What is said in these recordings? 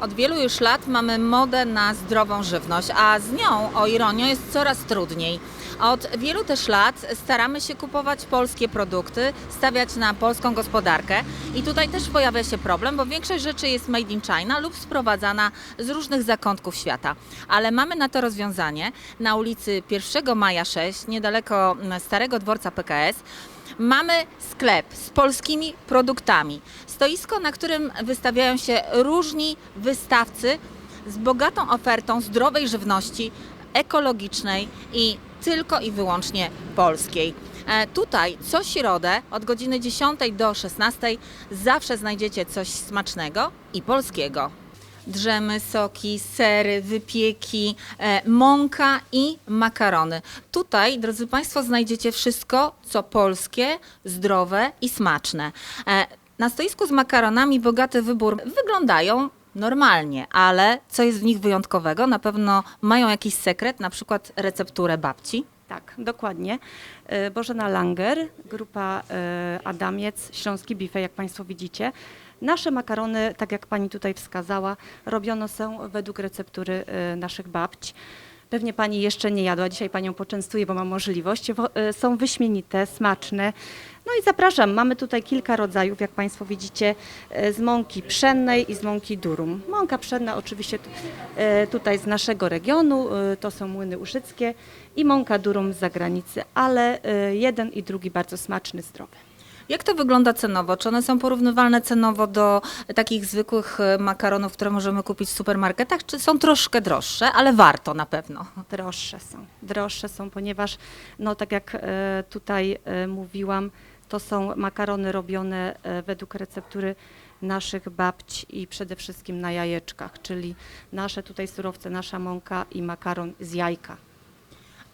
Od wielu już lat mamy modę na zdrową żywność, a z nią, o ironio, jest coraz trudniej. Od wielu też lat staramy się kupować polskie produkty, stawiać na polską gospodarkę i tutaj też pojawia się problem, bo większość rzeczy jest made in China lub sprowadzana z różnych zakątków świata. Ale mamy na to rozwiązanie na ulicy 1 Maja 6, niedaleko Starego Dworca PKS. Mamy sklep z polskimi produktami. Stoisko, na którym wystawiają się różni wystawcy z bogatą ofertą zdrowej żywności, ekologicznej i tylko i wyłącznie polskiej. E, Tutaj co środę od godziny 10 do 16 zawsze znajdziecie coś smacznego i polskiego. Drzemy, soki, sery, wypieki, e, mąka i makarony. Tutaj, drodzy Państwo, znajdziecie wszystko, co polskie, zdrowe i smaczne. E, na stoisku z makaronami bogaty wybór wyglądają normalnie, ale co jest w nich wyjątkowego? Na pewno mają jakiś sekret, na przykład recepturę babci. Tak, dokładnie. E, Bożena Langer, grupa e, Adamiec, Śląski Buffet, jak Państwo widzicie. Nasze makarony, tak jak Pani tutaj wskazała, robione są według receptury e, naszych babć. Pewnie Pani jeszcze nie jadła, dzisiaj Panią poczęstuję, bo mam możliwość. Wo- Są wyśmienite, smaczne. No i zapraszam, mamy tutaj kilka rodzajów, jak Państwo widzicie, e, z mąki pszennej i z mąki durum. Mąka pszenna oczywiście e, tutaj z naszego regionu, e, to są młyny uszyckie i mąka durum z zagranicy, ale jeden i drugi bardzo smaczny, zdrowy. Jak to wygląda cenowo? Czy one są porównywalne cenowo do takich zwykłych makaronów, które możemy kupić w supermarketach, czy są troszkę droższe, ale warto na pewno? Droższe są, droższe są, ponieważ no tak jak tutaj mówiłam, to są makarony robione e, według receptury naszych babć i przede wszystkim na jajeczkach, czyli nasze tutaj surowce, nasza mąka i makaron z jajka.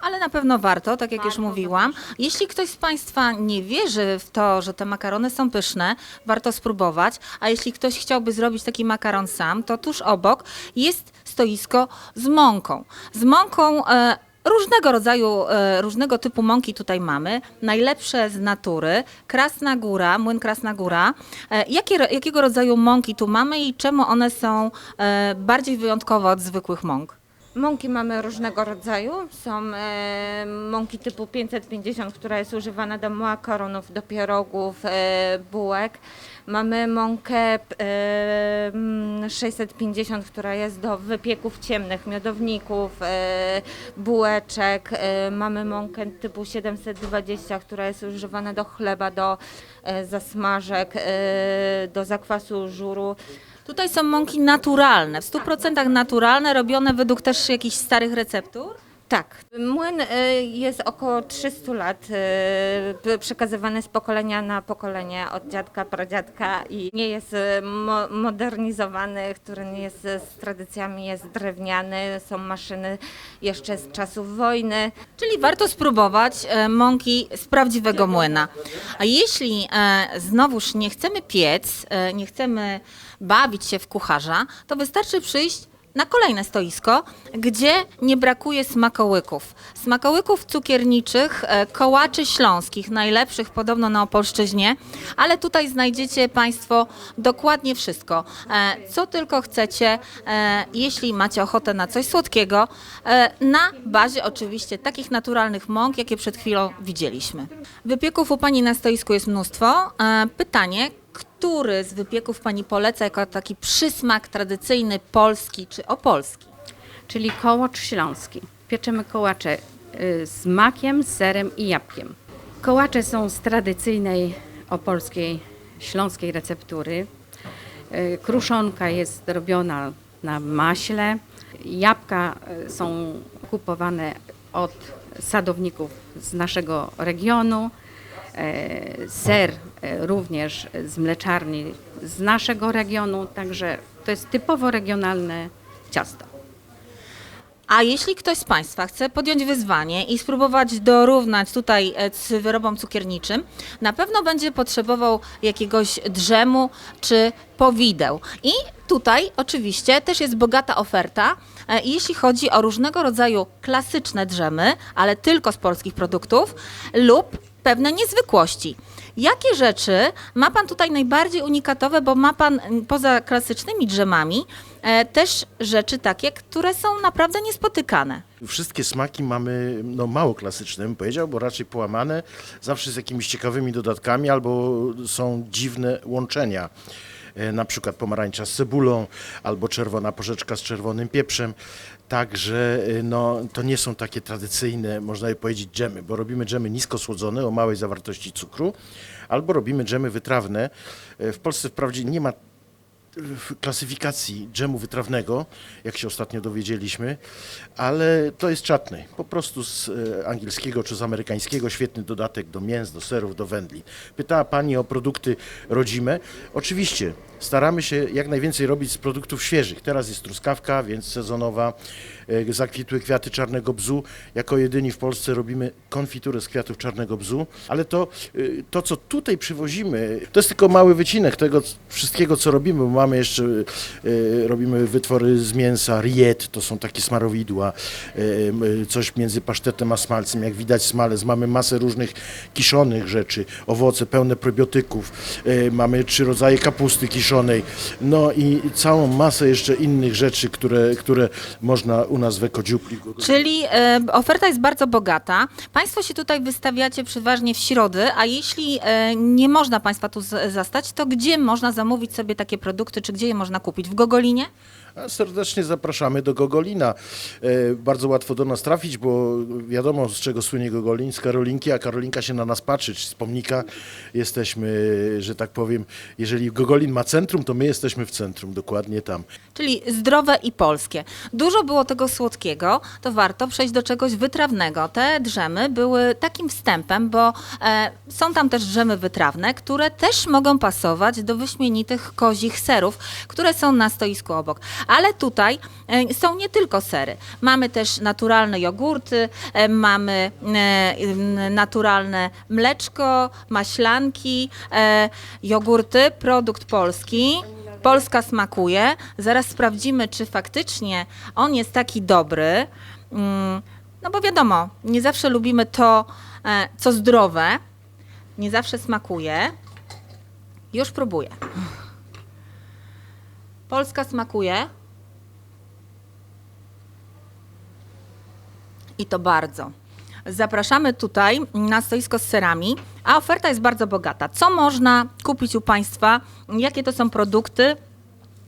Ale na pewno warto, tak jak już Warto, mówiłam. Jeśli ktoś z Państwa nie wierzy w to, że te makarony są pyszne, warto spróbować. A jeśli ktoś chciałby zrobić taki makaron sam, to tuż obok jest stoisko z mąką. Z mąką. E, Różnego rodzaju, e, różnego typu mąki tutaj mamy. Najlepsze z natury. Krasna Góra, młyn Krasna Góra. E, Jakie, jakiego rodzaju mąki tu mamy i czemu one są e, bardziej wyjątkowe od zwykłych mąk? Mąki mamy różnego rodzaju. Są e, mąki typu 550, która jest używana do makaronów, do pierogów, e, bułek. Mamy mąkę e, mm, 650, która jest do wypieków ciemnych, miodowników, e, bułeczek. E, mamy mąkę typu 720, która jest używana do chleba, do e, zasmażek, e, do zakwasu żuru. Tutaj są mąki naturalne, w 100% naturalne, robione według też jakichś starych receptur. Tak. Młyn e, jest około 300 lat p- przekazywany z pokolenia na pokolenie od dziadka, pradziadka i nie jest e, mo- modernizowany, który nie jest z tradycjami, jest drewniany, są maszyny jeszcze z czasów wojny. Czyli warto spróbować mąki z prawdziwego młyna. A jeśli znowuż nie chcemy piec, nie chcemy bawić się w kucharza, to wystarczy przyjść na kolejne stoisko, gdzie nie brakuje smakołyków. Smakołyków cukierniczych, e, kołaczy śląskich, najlepszych podobno na Opolszczyźnie, ale tutaj znajdziecie Państwo dokładnie wszystko, e, co tylko chcecie, e, jeśli macie ochotę na coś słodkiego, na bazie oczywiście takich naturalnych mąk, jakie przed chwilą widzieliśmy. Wypieków u Pani na stoisku jest mnóstwo. Pytanie, który z wypieków Pani poleca jako taki przysmak tradycyjny polski czy opolski? czyli kołacz śląski. Pieczemy kołacze y, z makiem, serem i jabłkiem. Kołacze są z tradycyjnej opolskiej, śląskiej receptury. Y, Kruszonka jest robiona na maśle. Jabłka y, są kupowane od sadowników z naszego regionu. E, Ser e, również z mleczarni z naszego regionu, także to jest typowo regionalne ciasto. A jeśli ktoś z Państwa chce podjąć wyzwanie i spróbować dorównać tutaj e, z wyrobom cukierniczym, na pewno będzie potrzebował jakiegoś drzemu czy powideł. I tutaj oczywiście też jest bogata oferta, jeśli chodzi o różnego rodzaju klasyczne drzemy, ale tylko z polskich produktów lub pewne niezwykłości. Jakie rzeczy ma Pan tutaj najbardziej unikatowe, bo ma Pan poza klasycznymi drzemami e, też rzeczy takie, które są naprawdę niespotykane. Wszystkie smaki mamy no, mało klasyczne, bym powiedział, bo raczej połamane, zawsze z jakimiś ciekawymi dodatkami albo są dziwne łączenia. E, Na przykład pomarańcza z cebulą albo czerwona porzeczka z czerwonym pieprzem. Także e, no, to nie są takie tradycyjne, można by powiedzieć, dżemy, bo robimy dżemy nisko słodzone o małej zawartości cukru, albo robimy dżemy wytrawne. E, W Polsce wprawdzie nie ma w klasyfikacji dżemu wytrawnego, jak się ostatnio dowiedzieliśmy, ale to jest czatny, po prostu z e, angielskiego czy z amerykańskiego, świetny dodatek do mięs, do serów, do wędlin. Pytała Pani o produkty rodzime. Oczywiście staramy się jak najwięcej robić z produktów świeżych. Teraz jest truskawka, więc sezonowa, zakwitły kwiaty czarnego bzu. Jako jedyni w Polsce robimy konfiturę z kwiatów czarnego bzu, ale to, e, to co tutaj przywozimy, to jest tylko mały wycinek tego wszystkiego, co robimy, bo mamy jeszcze, e, robimy wytwory z mięsa, riet, to są takie smarowidła, e, coś między pasztetem a smalcem, jak widać smalec, mamy masę różnych kiszonych rzeczy, owoce pełne probiotyków, e, mamy trzy rodzaje kapusty kiszonej, no i całą masę jeszcze innych rzeczy, które, które można u nas w Ekodziupli Czyli e, oferta jest bardzo bogata. Państwo się tutaj wystawiacie przeważnie w środy, a jeśli e, nie można Państwa tu z, zastać, to gdzie można zamówić sobie takie produkty, czy gdzie je można kupić? W Gogolinie? Serdecznie zapraszamy do Gogolina. E, Bardzo łatwo do nas trafić, bo wiadomo z czego słynie Gogolin, z Karolinki, a Karolinka się na nas patrzy, czy z pomnika jesteśmy, że tak powiem, jeżeli Gogolin ma centrum, to my jesteśmy w centrum, dokładnie tam. Czyli zdrowe i polskie. Dużo było tego słodkiego, to warto przejść do czegoś wytrawnego. Te drzemy były takim wstępem, bo e, są tam też drzemy wytrawne, które też mogą pasować do wyśmienitych kozich serów, które są na stoisku obok. Ale tutaj e, są nie tylko sery. Mamy też naturalne jogurty, e, mamy e, naturalne mleczko, maślanki, jogurty, produkt polski. Polska smakuje. Zaraz sprawdzimy, czy faktycznie on jest taki dobry. Mm, No bo wiadomo, nie zawsze lubimy to, co zdrowe. Nie zawsze smakuje. Już próbuję. Polska smakuje. I to bardzo. Zapraszamy tutaj na stoisko z serami, a oferta jest bardzo bogata. Co można kupić u Państwa? Jakie to są produkty?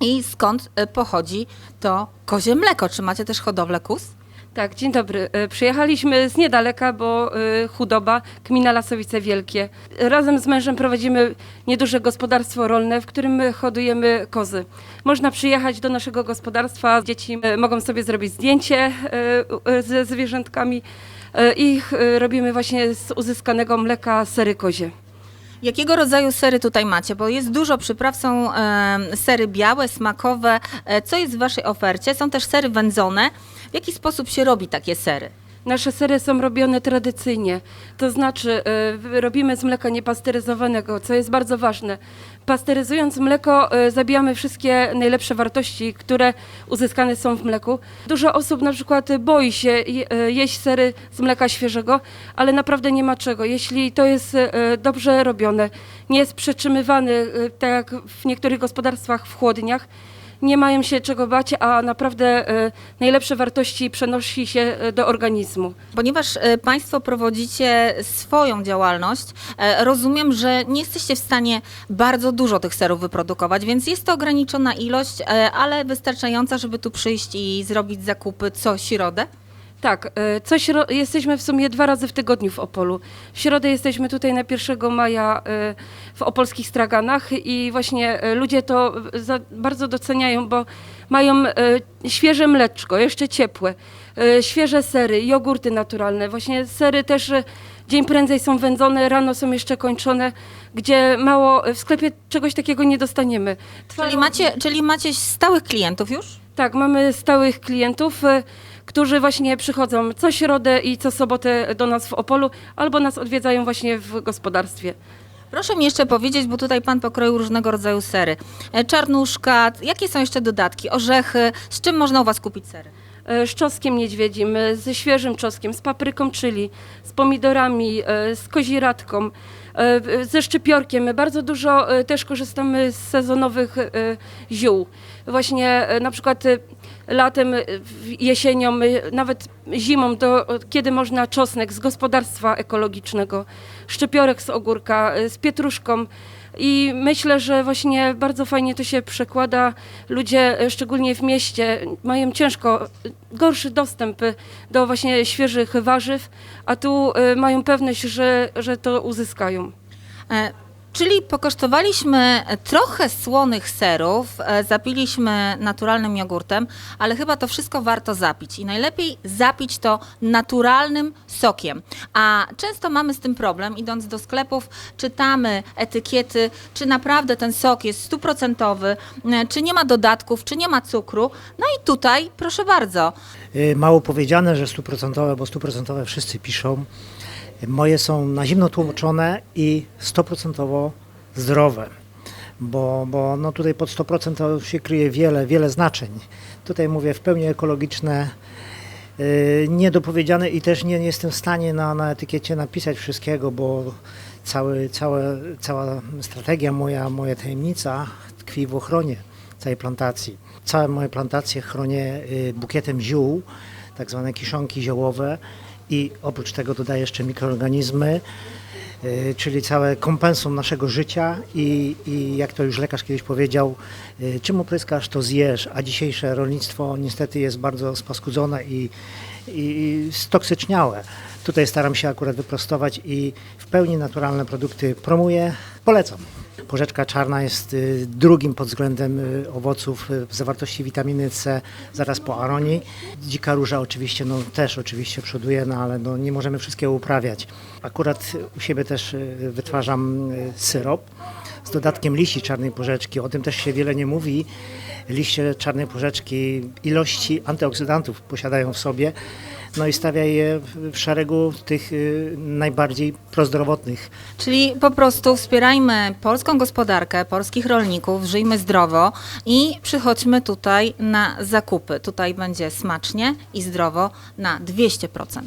I skąd e, pochodzi to kozie mleko? Czy macie też hodowlę kus? Tak, dzień dobry. E, Przyjechaliśmy z niedaleka, bo e, chudoba, gmina Lasowice Wielkie. Razem z mężem prowadzimy nieduże gospodarstwo rolne, w którym my hodujemy kozy. Można przyjechać do naszego gospodarstwa, dzieci e, mogą sobie zrobić zdjęcie ze zwierzętkami i robimy właśnie z uzyskanego mleka sery kozie. Jakiego rodzaju sery tutaj macie? Bo jest dużo przypraw, są e, sery białe, smakowe. E, co jest w Waszej ofercie? Są też sery wędzone. W jaki sposób się robi takie sery? Nasze sery są robione tradycyjnie, to znaczy y, robimy z mleka niepasteryzowanego, co jest bardzo ważne. Pasteryzując mleko y, zabijamy wszystkie najlepsze wartości, które uzyskane są w mleku. Dużo osób na przykład boi się y, jeść sery z mleka świeżego, ale naprawdę nie ma czego. Jeśli to jest y, dobrze robione, nie jest przetrzymywany, tak jak w niektórych gospodarstwach w chłodniach, nie mają się czego bać, a naprawdę e, najlepsze wartości przenosi się e, do organizmu. Ponieważ e, Państwo prowadzicie swoją działalność, rozumiem, że nie jesteście w stanie bardzo dużo tych serów wyprodukować, więc jest to ograniczona ilość, ale wystarczająca, żeby tu przyjść i zrobić zakupy co środę. Tak, e, co śro- jesteśmy w sumie dwa razy w tygodniu w Opolu. W środę jesteśmy tutaj na 1 maja e, w opolskich straganach i właśnie e, ludzie to za, bardzo doceniają, bo mają świeże mleczko, jeszcze ciepłe, świeże sery, jogurty naturalne. Właśnie sery też dzień prędzej są wędzone, rano są jeszcze kończone, gdzie mało w sklepie czegoś takiego nie dostaniemy. Czyli macie, czyli macie stałych klientów już? Tak, mamy stałych klientów, którzy właśnie przychodzą co środę i co sobotę do nas w Opolu, albo nas odwiedzają właśnie w gospodarstwie. Proszę mi jeszcze powiedzieć, bo tutaj Pan pokroił różnego rodzaju sery. E, Czarnuszka, jakie są jeszcze dodatki? Orzechy, z czym można u Was kupić sery? E, Z czosnkiem niedźwiedzim, e, ze świeżym czosnkiem, z papryką chili, z pomidorami, z koziratką, ze szczypiorkiem. My bardzo dużo e, też korzystamy z sezonowych e, ziół. Właśnie e, na przykład e, latem, e, jesienią, e, nawet zimą, to kiedy można czosnek z gospodarstwa ekologicznego, szczypiorek z ogórka, e, z pietruszką. I myślę, że właśnie bardzo fajnie to się przekłada. Ludzie, e, szczególnie w mieście, mają ciężko, e, gorszy dostęp e, do właśnie świeżych warzyw, a tu mają pewność, że, że to uzyskają. E, Czyli pokosztowaliśmy trochę słonych serów, e, zapiliśmy naturalnym jogurtem, ale chyba to wszystko warto zapić i najlepiej zapić to naturalnym sokiem. A często mamy z tym problem, idąc do sklepów, czytamy etykiety, czy naprawdę ten sok jest stuprocentowy, e, czy nie ma dodatków, czy nie ma cukru. No i tutaj, proszę bardzo, Y, Mało powiedziane, że stuprocentowe, bo stuprocentowe wszyscy piszą. Moje są na zimno tłuczone i 100% zdrowe, bo, bo no tutaj pod 100% to się kryje wiele, wiele znaczeń. Tutaj mówię w pełni ekologiczne, y, niedopowiedziane i też nie, nie jestem w stanie na, na etykiecie napisać wszystkiego, bo cały, całe, cała strategia moja, moja tajemnica tkwi w ochronie całej plantacji. Całe moje plantacje chronię y, bukietem ziół, tak zwane kiszonki ziołowe i oprócz tego dodaję jeszcze mikroorganizmy, y, czyli całe kompensum naszego życia i, i jak to już lekarz kiedyś powiedział, y, czym opryskasz, to zjesz, a dzisiejsze rolnictwo niestety jest bardzo spaskudzone i, i stoksyczniałe. Tutaj staram się akurat wyprostować i w pełni naturalne produkty promuję, polecam. Porzeczka czarna jest y, drugim pod względem y, owoców y, w zawartości witaminy C zaraz po aronii. Dzika róża oczywiście no, też oczywiście przoduje, no, ale no, nie możemy wszystkiego uprawiać. Akurat u siebie też wytwarzam syrop z dodatkiem liści czarnej porzeczki. O tym też się wiele nie mówi. Liście czarnej porzeczki ilości antyoksydantów posiadają w sobie. No i stawia je w- szeregu tych y, najbardziej prozdrowotnych Czyli po prostu wspierajmy polską gospodarkę, polskich rolników, żyjmy zdrowo i przychodźmy tutaj na zakupy. Tutaj będzie smacznie i zdrowo na 200%.